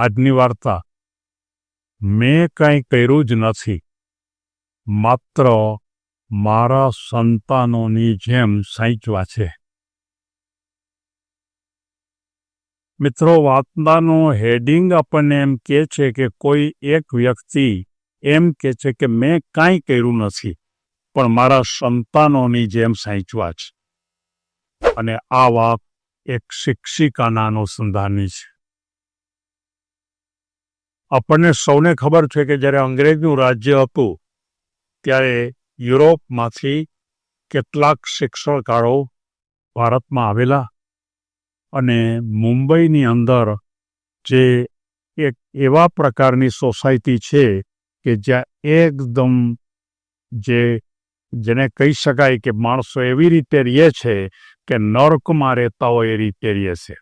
આજની વાર્તા. મેં કંઈ કર્યું જ નથી. માત્ર મારા સંતાનોની જેમ સાંચવા છે. મિત્રો વાર્તાનું હેડિંગ આપણને એમ કહે છે કે કોઈ એક વ્યક્તિ એમ કહે છે કે મેં કાંઈ કર્યું નથી, પણ મારા સંતાનોની જેમ સાંચવા છે. અને આ વાત એક શિક્ષિકાના અનુસંધાનની છે. આપણને સૌને ખબર છે કે જ્યારે અંગ્રેજનું રાજ્ય હતું, ત્યારે યુરોપમાંથી કેટલાક શિક્ષણકારો ભારતમાં આવેલા અને મુંબઈની અંદર જે એક એવા પ્રકારની સોસાયટી છે કે જ્યાં એકદમ જે જેને કહી શકાય કે માણસો એવી રીતે રહે છે કે નર્કમાં રહેતા હોય એ રીતે રહે છે.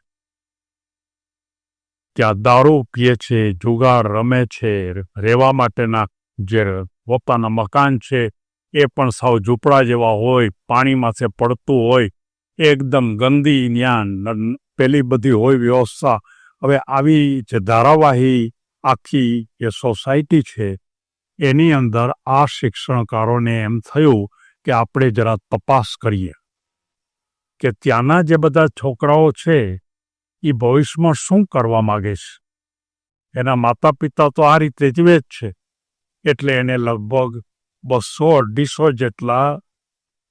ત્યાં દારૂ પીએ છે, જુગાર રમે છે, રહેવા માટેના જે પોતાના મકાન છે, એ પણ સાવ ઝૂંપડા જેવા હોય પાણીમાંથી પડતું હોય, એકદમ ગંદી ન્યાન પેલી બધી હોય વ્યવસ્થા. હવે આવી જે ધારાવાહી આખી જે સોસાયટી છે, એની અંદર આ શિક્ષણકારોને એમ થયું કે આપણે જરા તપાસ કરીએ કે ત્યાંના જે બધા છોકરાઓ છે એ ભવિષ્યમાં શું કરવા માગે એના માતા પિતા તો આ રીતે જીવે જ છે. એટલે એને લગભગ બસો અઢીસો જેટલા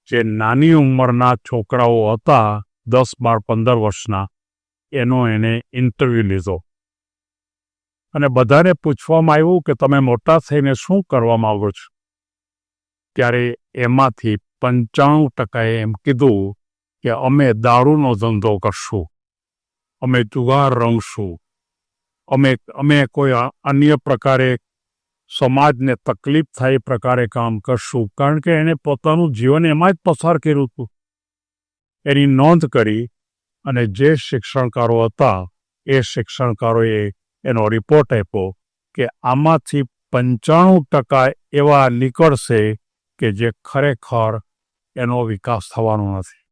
જે નાની ઉંમરના છોકરાઓ હતા, દસ, બાર, પંદર વર્ષના, એનો એને ઇન્ટરવ્યૂ લીધો. અને બધાને પૂછવામાં આવ્યું કે તમે મોટા થઈને શું કરવા માગો છો? ત્યારે એમાંથી પંચાણું ટકાએ એમ કીધું કે અમે દારૂનો ધંધો કરશું. અમે જુગાર રમશું. અમે અમે કોઈ અન્ય પ્રકારે સમાજને તકલીફ થાય એ પ્રકારે કામ કરશું. કારણ કે એણે પોતાનું જીવન એમાં જ પસાર કર્યું હતું. એની નોંધ કરી અને જે શિક્ષણકારો હતા, એ શિક્ષણકારોએ એનો રિપોર્ટ આપ્યો કે આમાંથી પંચાણું ટકા એવા નીકળશે કે જે ખરેખર એનો વિકાસ થવાનો નથી.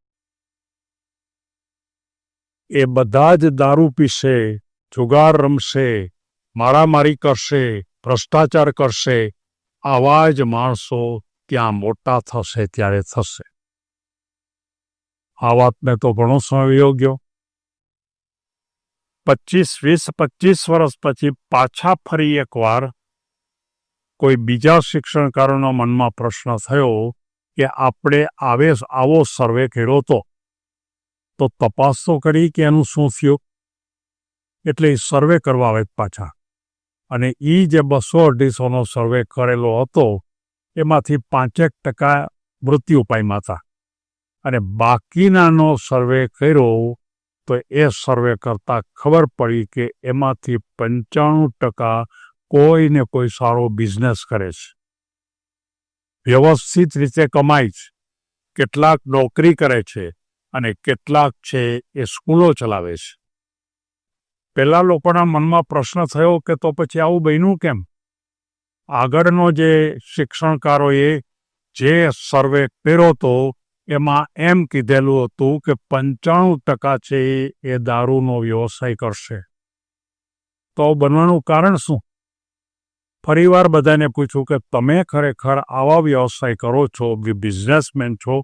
એ બધા જ દારૂ પીશે, જુગાર રમશે, મારામારી કરશે, ભ્રષ્ટાચાર કરશે. આવા જ માણસો ત્યાં મોટા થશે, ત્યારે થશે. આ વાતને તો ઘણો સમય ગયો. પચીસ વીસ પચીસ વર્ષ પછી પાછા ફરી એકવાર કોઈ બીજા શિક્ષણકારોના મનમાં પ્રશ્ન થયો કે આપણે આવે, આવો સર્વે કર્યો હતો તો તપાસ તો કરી કે એનું શું થયું? એટલે એ સર્વે કરવા આવે પાછા. અને એ જે બસો અઢીસોનો સર્વે કરેલો હતો, એમાંથી પાંચેક ટકા મૃત્યુ પામ્યા હતા. અને બાકીનાનો સર્વે કર્યો તો એ સર્વે કરતાં ખબર પડી કે એમાંથી પંચાણું ટકા કોઈને કોઈ સારો બિઝનેસ કરે છે. વ્યવસ્થિત રીતે કમાય છે. કેટલાક નોકરી કરે છે. અને કેટલાક છે એ સ્કૂલો ચલાવે છે. પેલા લોકોના મનમાં પ્રશ્ન થયો કે તો પછી આવું બન્યું કેમ? આગળનો જે શિક્ષણકારોએ જે સર્વે કર્યો હતો એમાં એમ કીધેલું હતું કે પંચાણું ટકા છે એ દારૂનો વ્યવસાય કરશે. તો બનવાનું કારણ શું? ફરીવાર બધાને પૂછ્યું કે તમે ખરેખર આવા વ્યવસાય કરો છો, બિઝનેસમેન છો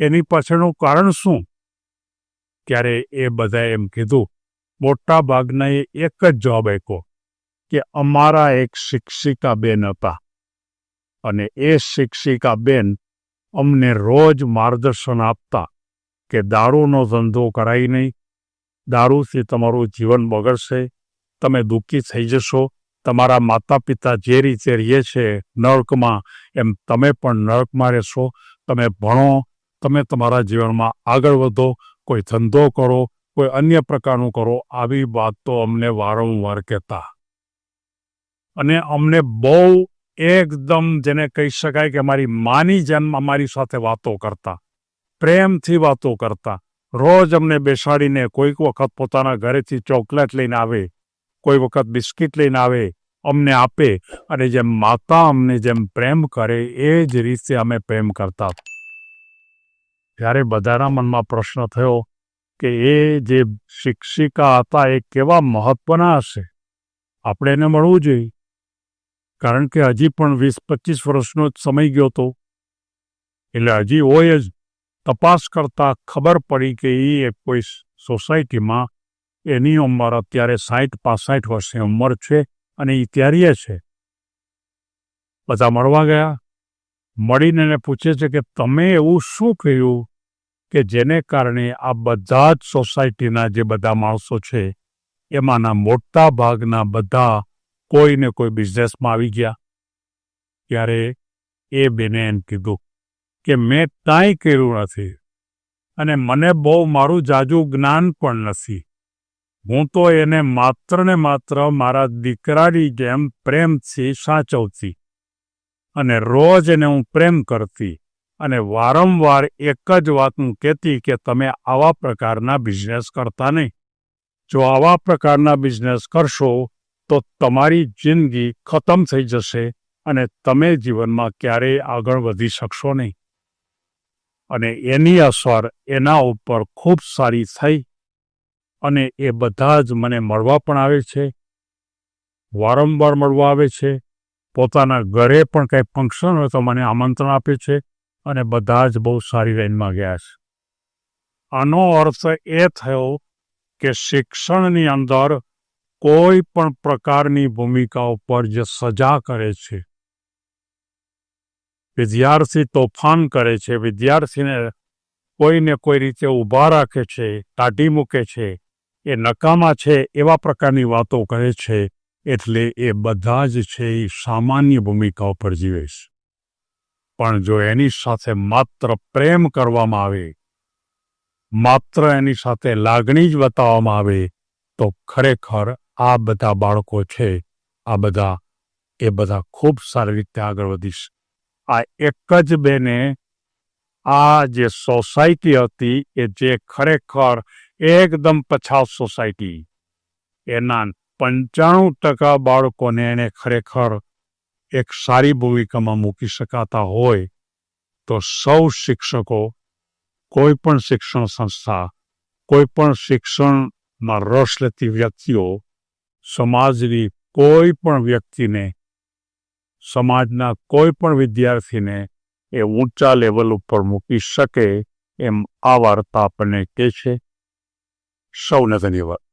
એની પાછળનું કારણ શું? ત્યારે એ બધાએ એમ કીધું મોટા ભાગનાએ એક જ જવાબ આપ્યો, કે અમારા એક શિક્ષિકા બેન હતા. અને એ શિક્ષિકા બેન અમને રોજ માર્ગદર્શન આપતા કે દારૂનો ધંધો કરાય નહીં. દારૂથી તમારું જીવન બગડશે, તમે દુઃખી થઈ જશો. તમારા માતા પિતા જે રીતે રહીએ છે નર્કમાં, એમ તમે પણ નર્કમાં રહેશો. તમે ભણો તમે તમારા જીવનમાં આગળ વધો, કોઈ ધંધો કરો, કોઈ અન્ય પ્રકારનું કરો, આવી વાત તો અમને વારંવાર કહેતા. અને અમને બહુ એકદમ જેને કહી શકાય કે અમારી માની જેમ અમારી સાથે વાતો કરતા, પ્રેમથી વાતો કરતા. રોજ અમને બેસાડીને કોઈક વખત પોતાના ઘરેથી ચોકલેટ લઈને આવે, કોઈ વખત બિસ્કિટ લઈને આવે, અમને આપે અને જેમ માતા અમને જેમ પ્રેમ કરે, એ જ રીતે અમે પ્રેમ કરતા. ત્યારે બધાના મનમાં પ્રશ્ન થયો કે એ જે શિક્ષિકા હતા એ કેવા મહત્વના હશે? આપણે એને મળવું જોઈએ. કારણ કે હજી પણ વીસ પચીસ વર્ષનો જ સમય ગયો હતો એટલે હજી હોય જ તપાસ કરતાં ખબર પડી કે એ કોઈ સોસાયટીમાં એની ઉંમર અત્યારે સાઠ પાસઠ વર્ષની ઉંમર છે અને એ ત્યારે છે. બધા મળવા ગયા. મળીને એને પૂછે છે કે તમે એવું શું કહ્યું કે જેને કારણે આ બધા જ સોસાયટીના જે બધા માણસો છે, એમાંના મોટા ભાગના બધા કોઈને કોઈ બિઝનેસમાં આવી ગયા? ત્યારે એ બેને એમ કીધું કે મેં કાંઈ કર્યું નથી અને મને બહુ મારું જાજુ જ્ઞાન પણ નથી. હું તો એને માત્ર ને માત્ર મારા દીકરાની જેમ પ્રેમથી સાચવતી અને રોજ એને હું પ્રેમ કરતી અને વારંવાર એક જ વાત હું કહેતી કે તમે આવા પ્રકારના બિઝનેસ કરતા નહીં. જો આવા પ્રકારના બિઝનેસ કરશો, તો તમારી જિંદગી ખતમ થઈ જશે અને તમે જીવનમાં ક્યારેય આગળ વધી શકશો નહીં. અને એની અસર એના ઉપર ખૂબ સારી થઈ અને એ બધા જ મને મળવા પણ આવે છે. વારંવાર મળવા આવે છે. પોતાના ઘરે પણ કંઈ ફંક્શન હોય તો મને આમંત્રણ આપે છે અને બધા જ બહુ સારી લાઈનમાં ગયા છે. આનો અર્થ એ થયો કે શિક્ષણની અંદર કોઈ પણ પ્રકારની ભૂમિકા ઉપર જે સજા કરે છે, વિદ્યાર્થી તોફાન કરે છે, વિદ્યાર્થીને કોઈને કોઈ રીતે ઊભા રાખે છે કાઢી મૂકે છે, એ નકામા છે એવા પ્રકારની વાતો કરે છે એટલે એ બધા જ છે એ સામાન્ય ભૂમિકા ઉપર જીવે છે. પણ જો એની સાથે માત્ર પ્રેમ કરવામાં આવે, માત્ર એની સાથે લાગણી જ બતાવવામાં આવે, તો ખરેખર આ બધા બાળકો છે, આ બધા, એ બધા ખૂબ સારી રીતે આગળ વધીશ. આ એક જ બેને આ જે સોસાયટી હતી, એ જે ખરેખર એકદમ પછાત સોસાયટી, એના પંચાણું ટકા બાળકોને એને ખરેખર એક સારી ભૂમિકામાં મૂકી શકાતા હોય તો સૌ શિક્ષકો, કોઈ પણ શિક્ષણ સંસ્થા, કોઈ પણ શિક્ષણમાં રસ લેતી વ્યક્તિઓ, સમાજની કોઈ પણ વ્યક્તિને, સમાજના કોઈ પણ વિદ્યાર્થીને એ ઊંચા લેવલ ઉપર મૂકી શકે એમ આ વાર્તા આપણને કહે છે. સૌને ધન્યવાદ.